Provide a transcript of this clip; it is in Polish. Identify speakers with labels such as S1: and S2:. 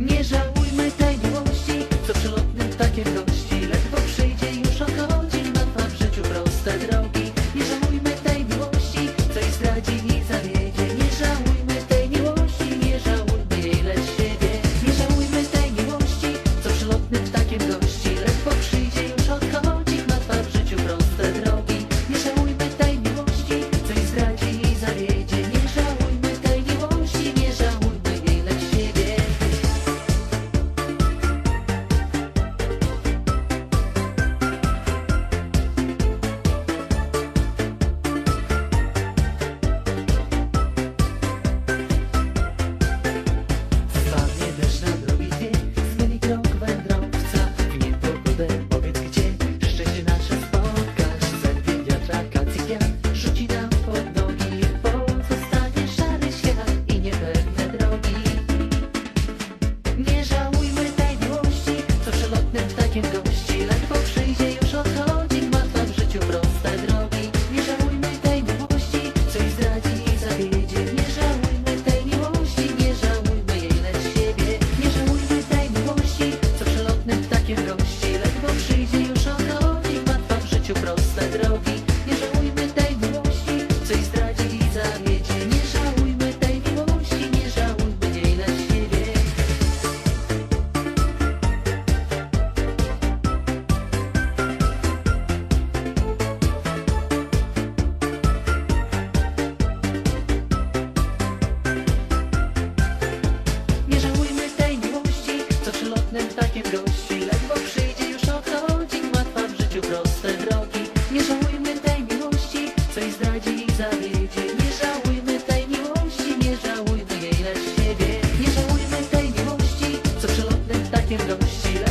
S1: Nie żałujmy naszej zdradzie i zawiedzie. Nie żałujmy tej miłości, nie żałujmy jej lecz siebie. Nie żałujmy tej miłości, co przelotne takie gości